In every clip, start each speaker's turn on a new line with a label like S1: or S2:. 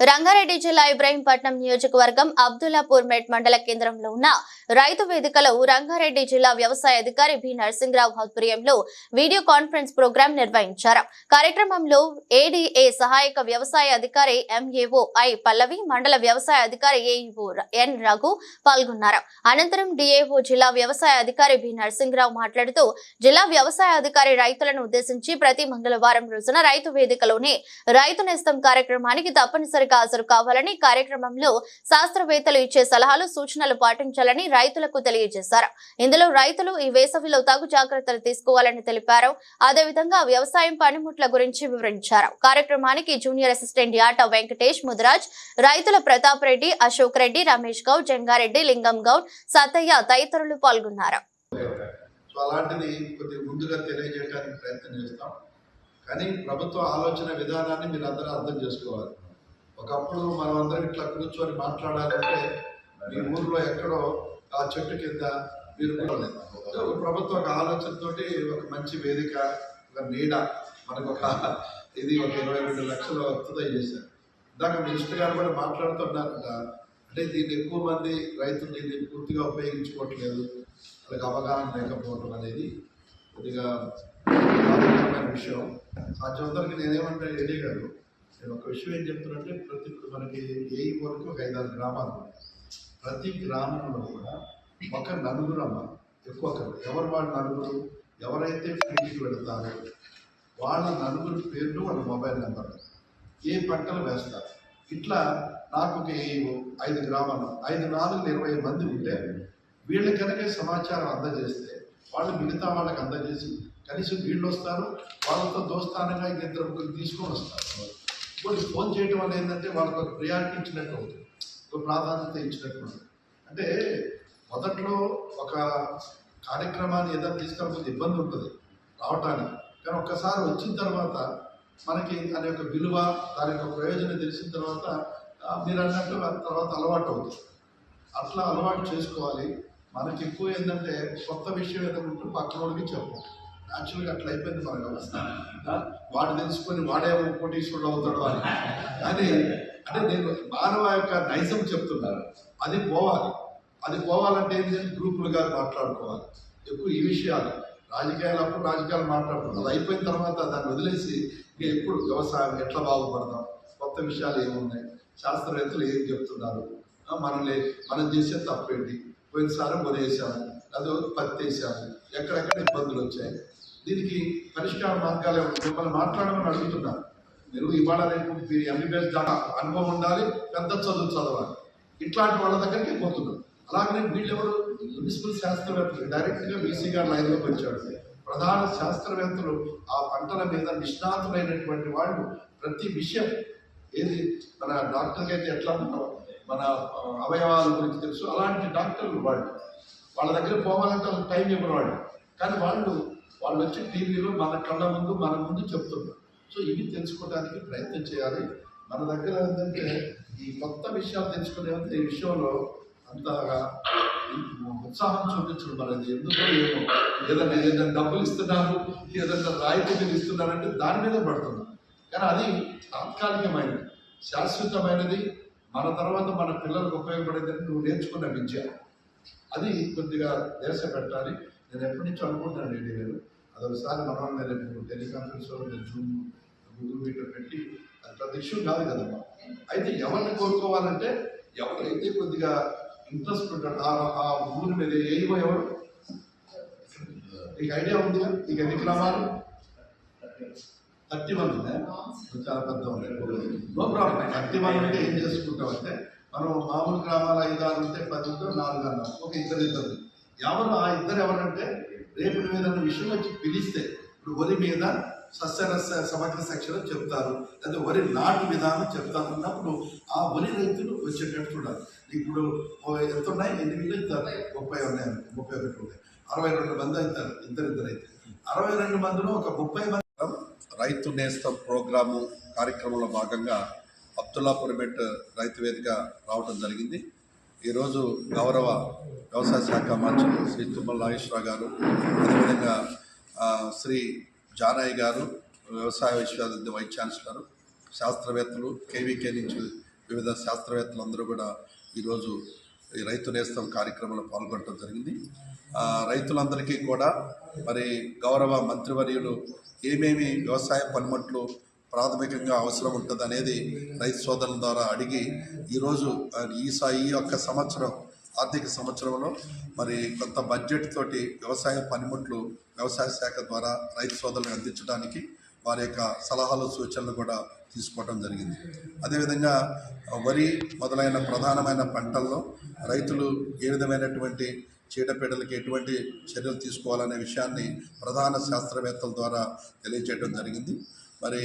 S1: రంగారెడ్డి జిల్లా ఇబ్రహీంపట్నం నియోజకవర్గం అబ్దుల్లాపూర్ మెట్ మండల కేంద్రంలో ఉన్న రైతు వేదికలో రంగారెడ్డి జిల్లా వ్యవసాయ అధికారి బి నరసింహరావు ఆధ్వర్యంలో వీడియో కాన్ఫరెన్స్ ప్రోగ్రాం నిర్వహించారు. కార్యక్రమంలో ఏడీఏ సహాయక వ్యవసాయ అధికారి ఎంఏఓ ఐ పల్లవి మండల వ్యవసాయ అధికారి ఏఈఓ ఎన్ రఘు పాల్గొన్నారు. అనంతరం డిఏఓ జిల్లా వ్యవసాయ అధికారి బి నరసింహరావు మాట్లాడుతూ జిల్లా వ్యవసాయ అధికారి రైతులను ఉద్దేశించి ప్రతి మంగళవారం రోజున రైతు వేదికలోనే రైతు నేస్తం కార్యక్రమానికి తప్పనిసరి తప్పనిసరిగా హాజరు కావాలని కార్యక్రమంలో శాస్త్రవేత్తలు ఇచ్చే సలహాలు సూచనలు పాటించాలని రైతులకు తెలియజేశారు. ఇందులో రైతులు ఈ వేసవిలో తగు జాగ్రత్తలు తీసుకోవాలని తెలిపారు. అదేవిధంగా వ్యవసాయం పనిముట్ల గురించి వివరించారు. కార్యక్రమానికి జూనియర్ అసిస్టెంట్ యాట వెంకటేష్ ముదిరాజ్ రైతుల ప్రతాప్ రెడ్డి అశోక్ రెడ్డి రమేష్ గౌడ్ జంగారెడ్డి లింగం గౌడ్ సతయ్య తదితరులు పాల్గొన్నారు.
S2: అలాంటిది కొద్దిగా ముందుగా తెలియజేయడానికి ప్రయత్నం చేస్తాం. కానీ ప్రభుత్వ ఆలోచన విధానాన్ని మీరు అందరూ అర్థం చేసుకోవాలి. ఒకప్పుడు మనం అందరం ఇట్లా కూర్చొని మాట్లాడాలంటే మీ ఊర్లో ఎక్కడో ఆ చెట్టు కింద మీరు ఒక ప్రభుత్వం ఒక ఆలోచనతోటి ఒక మంచి వేదిక ఒక నీడ మనకు ఒక ఇది ఒక ఇరవై రెండు లక్షలు వస్తుందో చేశారు. ఇందాక మినిస్టర్ గారు కూడా మాట్లాడుతున్నారంట అంటే దీన్ని ఎక్కువ మంది రైతులు దీన్ని పూర్తిగా ఉపయోగించుకోవట్లేదు వాళ్ళకి అవగాహన లేకపోవడం అనేది కొద్దిగా విషయం. ఆ సాధ్యమంతరికి నేనేమంటే ఏడే గారు నేను ఒక విషయం ఏం చెప్తున్నట్టే ప్రతి ఇప్పుడు మనకి ఏ వరకు ఒక ఐదారు గ్రామాలు ప్రతి గ్రామంలో కూడా ఒక నలుగురు అమ్మ ఎక్కువ ఎవరు వాళ్ళ నలుగురు ఎవరైతే ఫీల్డ్కి వెళతారో వాళ్ళ నలుగురు పేర్లు వాళ్ళ మొబైల్ నెంబర్. ఏ పంటలు వేస్తారు? ఇట్లా నాకు ఒక ఐదు గ్రామాలు ఐదు నాలుగు ఇరవై మంది ఉంటే వీళ్ళ కనుక సమాచారం అందజేస్తే వాళ్ళు మిగతా వాళ్ళకి అందజేసి కనీసం వీళ్ళు వస్తారు వాళ్ళతో దోస్తానంగా ఇద్దరు ముగ్గురు తీసుకొని వస్తారు. వాళ్ళు ఫోన్ చేయడం వల్ల ఏంటంటే వాళ్ళకి ఒక ప్రియారిటీ ఇచ్చినట్టు అవుతుంది. ఒక ప్రాధాన్యత ఇచ్చినట్టు అంటే మొదట్లో ఒక కార్యక్రమాన్ని ఏదైనా తీసుకురాకపోతే ఇబ్బంది ఉంటుంది రావటానికి. కానీ ఒక్కసారి వచ్చిన తర్వాత మనకి దాని యొక్క విలువ దాని యొక్క ప్రయోజనం తెలిసిన తర్వాత మీరు అన్నట్టు తర్వాత అలవాటు అవుతుంది. అట్లా అలవాటు చేసుకోవాలి. మనకి ఎక్కువ ఏంటంటే కొత్త విషయం ఏదైనా ఉంటే వాళ్ళకి చెప్పు యాక్చువల్గా అట్లా అయిపోయింది మన వ్యవస్థ వాడు తెలుసుకొని వాడే కోటీశ్వరుడు అవుతాడు అని. కానీ అంటే నేను మానవ యొక్క నైజం చెప్తున్నాను. అది పోవాలి. అది పోవాలంటే గ్రూపులు గ్రూపులుగా మాట్లాడుకోవాలి. ఎక్కువ ఈ విషయాలు. రాజకీయాలు అప్పుడు రాజకీయాలు మాట్లాడుకుంటాం. అది అయిపోయిన తర్వాత దాన్ని వదిలేసి ఇంకా ఎప్పుడు వ్యవసాయం ఎట్లా బాగుపడదాం కొత్త విషయాలు ఏమున్నాయి? శాస్త్రవేత్తలు ఏం చెప్తున్నారు? మనల్ని మనం చేసే తప్పేంటి? పోయినసారి వదిలేసాము అదో పత్తి వేసాము ఎక్కడెక్కడ ఇబ్బందులు వచ్చాయి దీనికి పరిష్కార మార్గాలే మిమ్మల్ని మాట్లాడమని అడుగుతున్నాను మీరు ఇవాళ రేపు మీరు ఎంబీబీఎస్ దాకా అనుభవం ఉండాలి పెద్ద చదువు చదవాలి. ఇట్లాంటి వాళ్ళ దగ్గరికి పోతున్నాం. అలాగనే వీళ్ళెవరు? మున్సిపల్ శాస్త్రవేత్తలు. డైరెక్ట్గా వీసీ గారు లైన్లోకి వచ్చాడు ప్రధాన శాస్త్రవేత్తలు ఆ పంటల మీద నిష్ణాతులైనటువంటి వాళ్ళు ప్రతి విషయం ఏది? మన డాక్టర్కి అయితే ఎట్లా ఉంటాం? మన అవయవాల గురించి తెలుసు. అలాంటి డాక్టర్లు వాళ్ళు. వాళ్ళ దగ్గర పోవాలంటే వాళ్ళకి టైం ఇవ్వనవాడు కానీ వాళ్ళు వాళ్ళు వచ్చి టీవీలో మన కళ్ళ ముందు మన ముందు చెప్తున్నారు. సో ఇవి తెలుసుకోవడానికి ప్రయత్నం చేయాలి. మన దగ్గర ఏంటంటే ఈ కొత్త విషయాలు తెలుసుకునే ఈ విషయంలో అంతగా ఉత్సాహం చూపించడం మనది ఎందుకు ఎందుకో ఏమో. ఏదైనా ఏదైనా డబ్బులు ఇస్తున్నారు ఏదన్నా రాయితీలు ఇస్తున్నారంటే దాని మీద పడుతున్నారు. కానీ అది తాత్కాలికమైనది శాశ్వతమైనది. మన తర్వాత మన పిల్లలకు ఉపయోగపడేది నువ్వు నేర్చుకున్న విద్య. అది కొద్దిగా దేశ పెట్టాలి. నేను ఎప్పటి నుంచో అనుకుంటాను రెడ్డి గారు. అది ఒకసారి మనం నేను టెలికాన్ఫరెన్స్లో నేను జూమ్ గూగుల్ మీట్లో పెట్టి అది పెద్ద ఇష్యూ కాదు కదమ్మా. అయితే ఎవరిని కోరుకోవాలంటే ఎవరైతే కొద్దిగా ఇంట్రెస్ట్ ఉంటాడు ఆ ఊరి మీద ఏమో ఎవరు? నీకు ఐడియా ఉందిగా నీకు ఎన్ని గ్రామాలు థర్టీ వన్ ఉందా? చాలా పెద్ద నో ప్రాబ్లం. థర్టీ వన్ అంటే ఏం చేసుకుంటాం అంటే మనం మామూలు గ్రామాలు ఐదు ఆరు ఉంటే పది ఉంటే నాలుగు అన్నాం. ఒక ఇద్దరు ఇద్దరు. ఎవరు ఆ ఇద్దరు ఎవరంటే రేపు నువ్వు ఏదైనా విషయం వచ్చి పిలిస్తే ఇప్పుడు వరి మీద సస్యరస సమగ్ర శిక్షణ చెప్తారు. లేదా వరి నాటు విధానం చెప్తారు అన్నప్పుడు ఆ వరి రైతులు వచ్చేటట్టు చూడాలి. ఇప్పుడు ఎంత ఉన్నాయి? ఎన్ని వేలు ముప్పై ఉన్నాయి ముప్పై ఒకటి ఉన్నాయి. అరవై రెండు మంది అవుతారు. ఇద్దరు ఇద్దరు అయితే. అరవై రెండు మందిలో ఒక ముప్పై మంది రైతు నేస్తం ప్రోగ్రాము కార్యక్రమంలో భాగంగా అబ్దుల్లాపూర్ మెట్ రైతు వేదిక రావడం జరిగింది. ఈరోజు గౌరవ వ్యవసాయ శాఖ మంత్రులు శ్రీ తుమ్మల నాగేశ్వరరావు గారు అదేవిధంగా శ్రీ జానయ్య గారు వ్యవసాయ విశ్వవిద్యాలయ వైస్ ఛాన్సలర్ శాస్త్రవేత్తలు కేవీకే నుంచి వివిధ శాస్త్రవేత్తలు అందరూ కూడా ఈరోజు ఈ రైతు నేస్తం కార్యక్రమంలో పాల్గొనడం జరిగింది. రైతులందరికీ కూడా మరి గౌరవ మంత్రివర్యులు ఏమేమి వ్యవసాయ పనిముట్లు ప్రాథమికంగా అవసరం ఉంటుంది అనేది రైతు సోదరుల ద్వారా అడిగి ఈరోజు ఆ, ఈ స- ఈ యొక్క సంవత్సరం ఆర్థిక సంవత్సరంలో మరి కొంత బడ్జెట్ తోటి వ్యవసాయ పనిముట్లు వ్యవసాయ శాఖ ద్వారా రైతు సోదరులకు అందించడానికి వారి యొక్క సలహాలు సూచనలు కూడా తీసుకోవడం జరిగింది. అదేవిధంగా వరి మొదలైన ప్రధానమైన పంటల్లో రైతులు ఏ విధమైనటువంటి చీడపీడలకి ఎటువంటి చర్యలు తీసుకోవాలనే విషయాన్ని ప్రధాన శాస్త్రవేత్తల ద్వారా తెలియజేయడం జరిగింది. మరి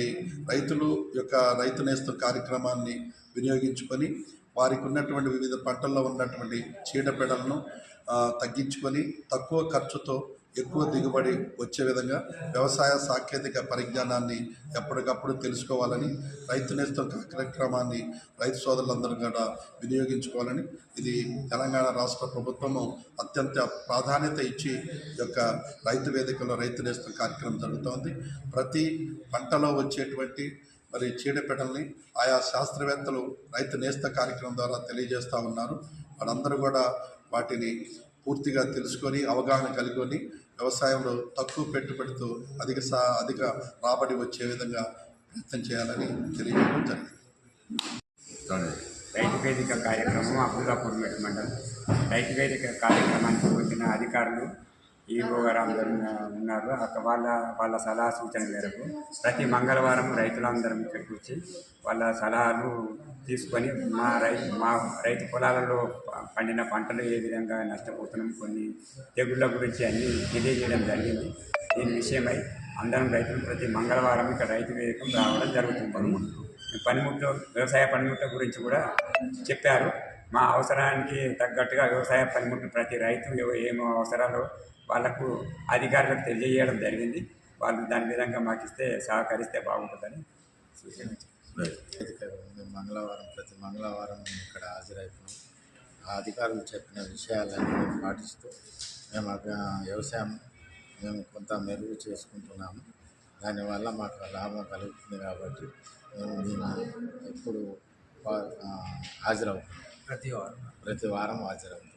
S2: రైతులు యొక్క రైతు నేస్తం కార్యక్రమాన్ని వినియోగించుకొని వారికి ఉన్నటువంటి వివిధ పంటల్లో ఉన్నటువంటి చీడపీడలను తగ్గించుకొని తక్కువ ఖర్చుతో ఎక్కువ దిగుబడి వచ్చే విధంగా వ్యవసాయ సాంకేతిక పరిజ్ఞానాన్ని ఎప్పటికప్పుడు తెలుసుకోవాలని రైతు నేస్తం కార్యక్రమాన్ని రైతు సోదరులందరూ కూడా వినియోగించుకోవాలని ఇది తెలంగాణ రాష్ట్ర ప్రభుత్వము అత్యంత ప్రాధాన్యత ఇచ్చి ఈ యొక్క రైతు వేదికలో రైతు నేస్తం కార్యక్రమం జరుగుతోంది. ప్రతి పంటలో వచ్చేటువంటి మరి చీడపీడల్ని ఆయా శాస్త్రవేత్తలు రైతు నేస్త కార్యక్రమం ద్వారా తెలియజేస్తూ ఉన్నారు. వాళ్ళందరూ కూడా వాటిని పూర్తిగా తెలుసుకొని అవగాహన కలిగి వ్యవసాయంలో తక్కువ పెట్టుబడితో అధిక సా అధిక రాబడి వచ్చే విధంగా ప్రయత్నం చేయాలని తెలియజేయడం జరిగింది.
S3: రైతు వేదిక కార్యక్రమం అబ్దుల్లాపూర్ మండలం. రైతు వేదిక కార్యక్రమానికి వచ్చిన అధికారులు ఈఓ గారు ఉన్నారు. అక్కడ వాళ్ళ వాళ్ళ సలహా సూచన మేరకు ప్రతి మంగళవారం రైతులందరం ఇక్కడికి వచ్చి వాళ్ళ సలహాలు తీసుకొని మా రైతు మా రైతు పొలాలలో పండిన పంటలు ఏ విధంగా నష్టపోతున్నాం కొన్ని తెగుళ్ళ గురించి అన్నీ తెలియజేయడం జరిగింది. దీని విషయమై అందరం రైతులు ప్రతి మంగళవారం ఇక్కడ రైతు వేదికం రావడం జరుగుతుంది. పనిముట్లు. వ్యవసాయ పనిముట్ల గురించి కూడా చెప్పారు. మా అవసరానికి తగ్గట్టుగా వ్యవసాయ పనిముట్లు ప్రతి రైతు ఏమో అవసరాలు వాళ్ళకు అధికారులకు తెలియజేయడం జరిగింది. వాళ్ళు దాని విధంగా మాకు ఇస్తే సహకరిస్తే బాగుంటుందని సూచించారు
S4: మేము మంగళవారం ప్రతి మంగళవారం మేము ఇక్కడ హాజరవుతున్నాం ఆ అధికారులు చెప్పిన విషయాలన్నీ మేము పాటిస్తూ మేము అక్కడ వ్యవసాయం మేము కొంత మెరుగు చేసుకుంటున్నాము. దానివల్ల మాకు లాభం కలుగుతుంది కాబట్టి మేము దీన్ని ఎప్పుడు హాజరవుతున్నాం
S5: ప్రతి వారం.
S4: ప్రతి వారం హాజరవుతాం.